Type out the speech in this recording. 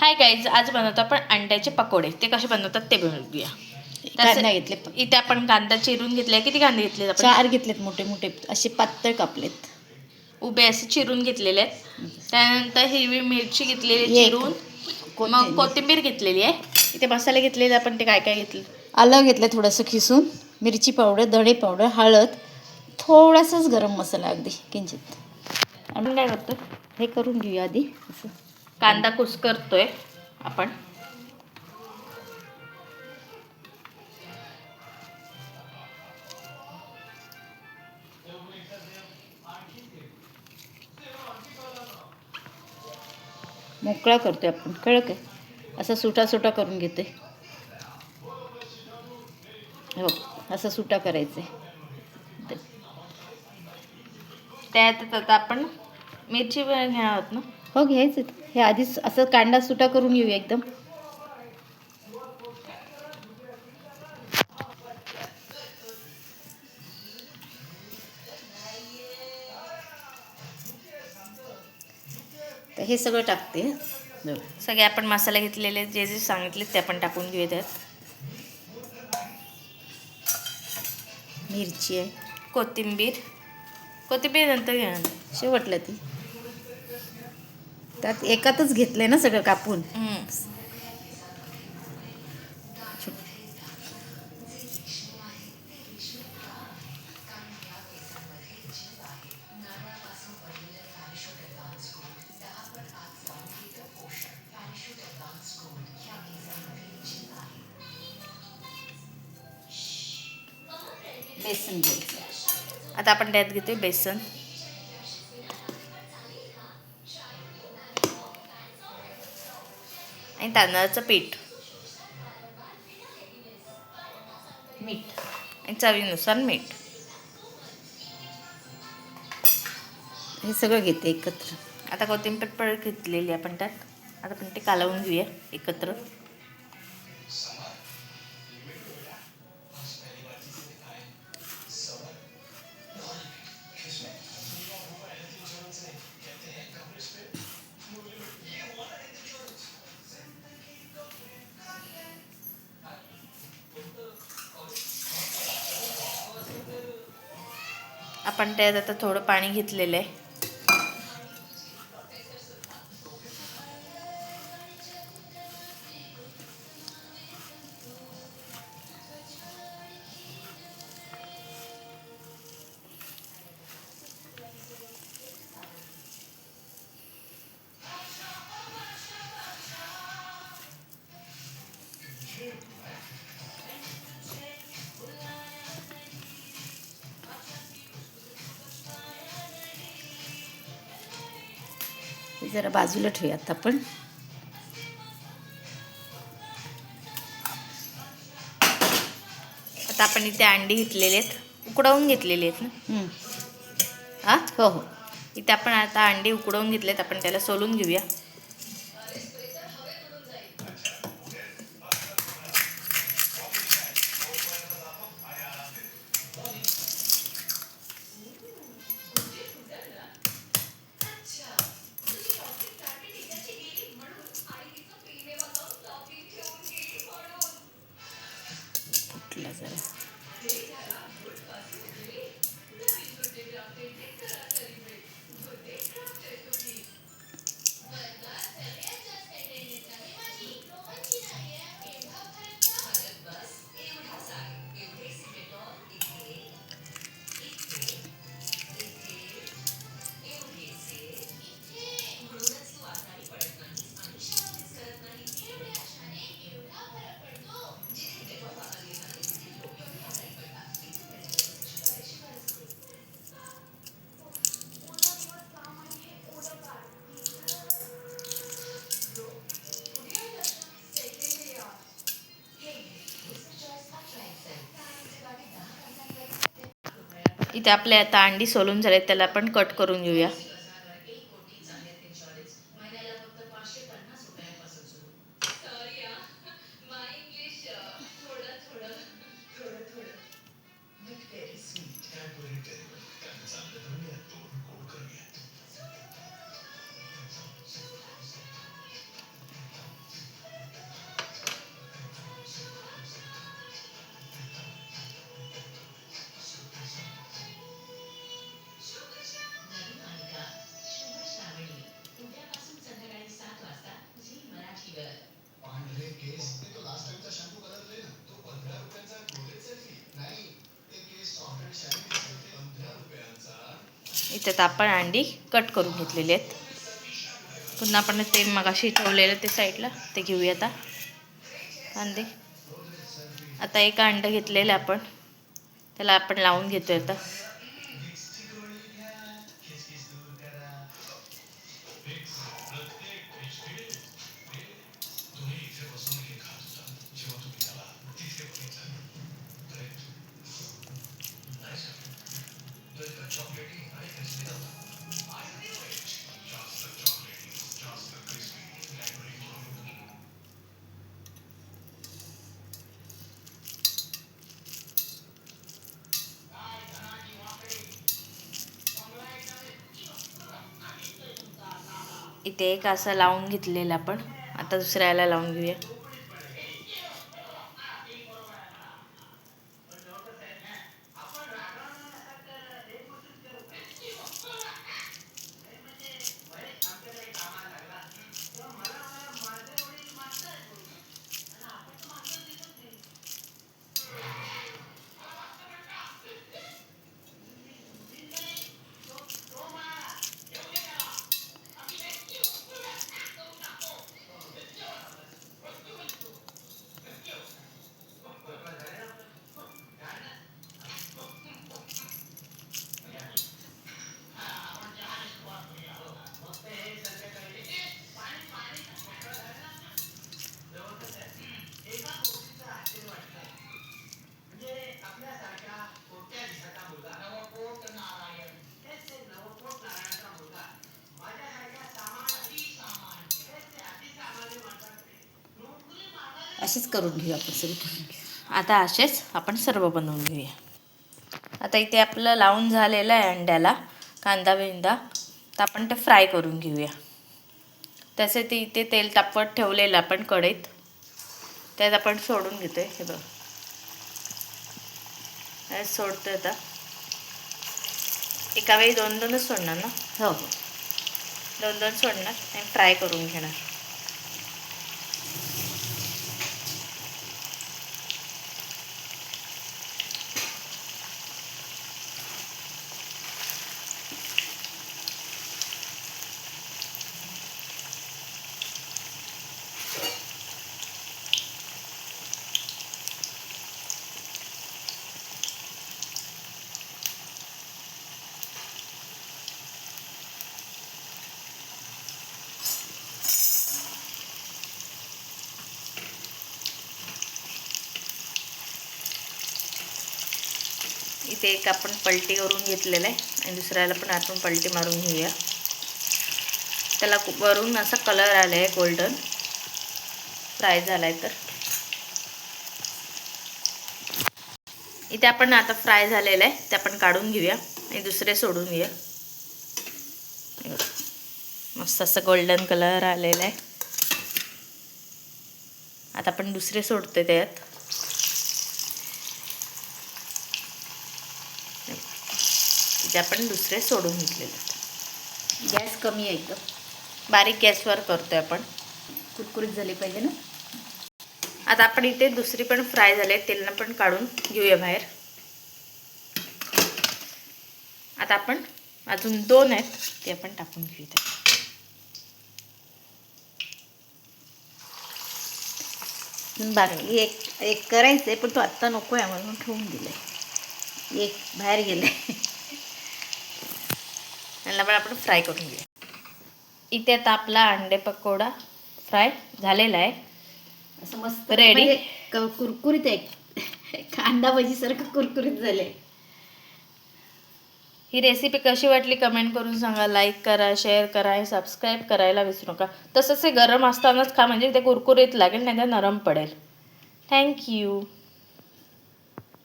Hi guys आज बनवतो आपण अंड्याचे पकोडे. ते कसे बनवतात ते बनवूया कांदा घेतले इथे आपण कांदा चिरून घेतलाय. किती कांदे घेतले आपण? चार घेतलेत मोठे मोठे. असे पातळ कापलेत. उभे असे चिरून घेतलेले आहेत. त्यानंतर हिरवी मिरची घेतलेली. चिरून. मग कोथिंबीर. कोथिंबीर घेतलेली आहे. इथे मसाले घेतलेले आपण ते काय काय घेतले? आलं घेतलं थोडंसं खिसून. मिरची पावडर धणे पावडर हळद. थोडासाच गरम मसाला अगदी किंचित. आपण काय करतो? हे करून घेऊया आधी. असं. कांदा कुस करतोय आपण. मोकळा करतोय आपण कळलं काय? असा सुटा सुटा करून घेते हो असा सुटा करायचं आहे त्यात आता आपण मिरची पण घेणार आहोत ना? हो घ्यायचं. हे आधीच असं कांदा सुटा करून घेऊया एकदम. तर हे सगळं टाकते. सगळे आपण मसाले घेतलेले जे जे सांगितले ते आपण टाकून घेऊया त्यात. मिरची आहे. कोथिंबीर. कोथिंबीर नंतर घेणार. शेवटलं ती. त्यात एकातच घेतलंय ना सगळं कापून. बेसन घ्यायचं. आता आपण त्यात घेतोय बेसन. आणि तांदळाचं पीठ. मीठ. आणि चवीनुसार मीठ. हे सगळं घेते एकत्र. आता कोथिंबीर पण घेतलेली आपण त्यात. आता आपण ते कालवून घेऊया एकत्र. आपण त्यात आता थोडं पाणी घेतलेलं आहे. जरा बाजूला ठेवूयात आपण. आता आपण इथे अंडी घेतलेले आहेत. उकडवून घेतलेले आहेत ना? हं. हा? हो हो. इथे आपण आता अंडी उकडवून घेतलेत. आपण त्याला सोलून घेऊया. इथे आपले आता अंडी सोलून झाले त्याला आपण कट करून घेऊया. त्यात आपण अंडी कट करून घेतलेली आहेत. पुन्हा आपण ते मगाशी ठेवलेलं ते साईडला ते घेऊया आता. कांदे. आता एक अंडं घेतलेलं आपण. त्याला आपण लावून घेतोय आता. इथे एक असं लावून घेतलेलं आपण. आता दुसऱ्याला लावून घेऊया. असेच करून घेऊ आपण सुरू करून घेऊ. आता असेच आपण सर्व बनवून घेऊया. आता इथे आपलं लावून झालेलं आहे अंड्याला कांदा बिंदा तर आपण ते फ्राय करून घेऊया. तसे ते इथे तेल तापवत ठेवलेलं आपण कढईत. त्यात आपण सोडून घेतोय हे बघ. सोडतोय आता. एका वेळी दोन दोनच सोडणार ना? हो हो. दोन दोन सोडणार आणि फ्राय करून घेणार. इथे एक आपण पलटी करून घेतलेलं आहे आणि दुसऱ्याला पण आतून पलटी मारून घेऊया. त्याला वरून असा कलर आला आहे गोल्डन फ्राय झाला आहे तर. इथे आपण आता फ्राय झालेलं आहे ते आपण काढून घेऊया आणि दुसरे सोडून घेऊया. मस्त असं गोल्डन कलर आलेला आहे. आता आपण दुसरे सोडते त्यात. इथे आपण दुसरे सोडून घेतलेले. गॅस कमी आहे एकदम बारीक गॅसवर करतोय आपण. कुरकुरीत झाले पाहिजे ना? आता आपण इथे दुसरी पण फ्राय झाले तेलनं पण काढून घेऊया बाहेर. आता आपण अजून दोन आहेत ते आपण टाकून घेऊया बाकी एक एक करायचं आहे पण तो आत्ता नको आहे म्हणून ठेवून दिलं एक बाहेर गेलं त्यांना पण आपण फ्राय करून घेऊया. इथे आता आपला अंडे पकोडा फ्राय झालेला आहे. असं मस्त Ready? म्हणजे कुरकुरीत आहे. कांदा भजीसारखं कुरकुरीत झाले ही रेसिपी कशी वाटली कमेंट करून सांगा. लाईक करा शेअर करा आणि सबस्क्राईब करायला विसरू नका. तसंच हे गरम असतानाच खा. म्हणजे ते कुरकुरीत लागेल नाही तर नरम पडेल. थँक्यू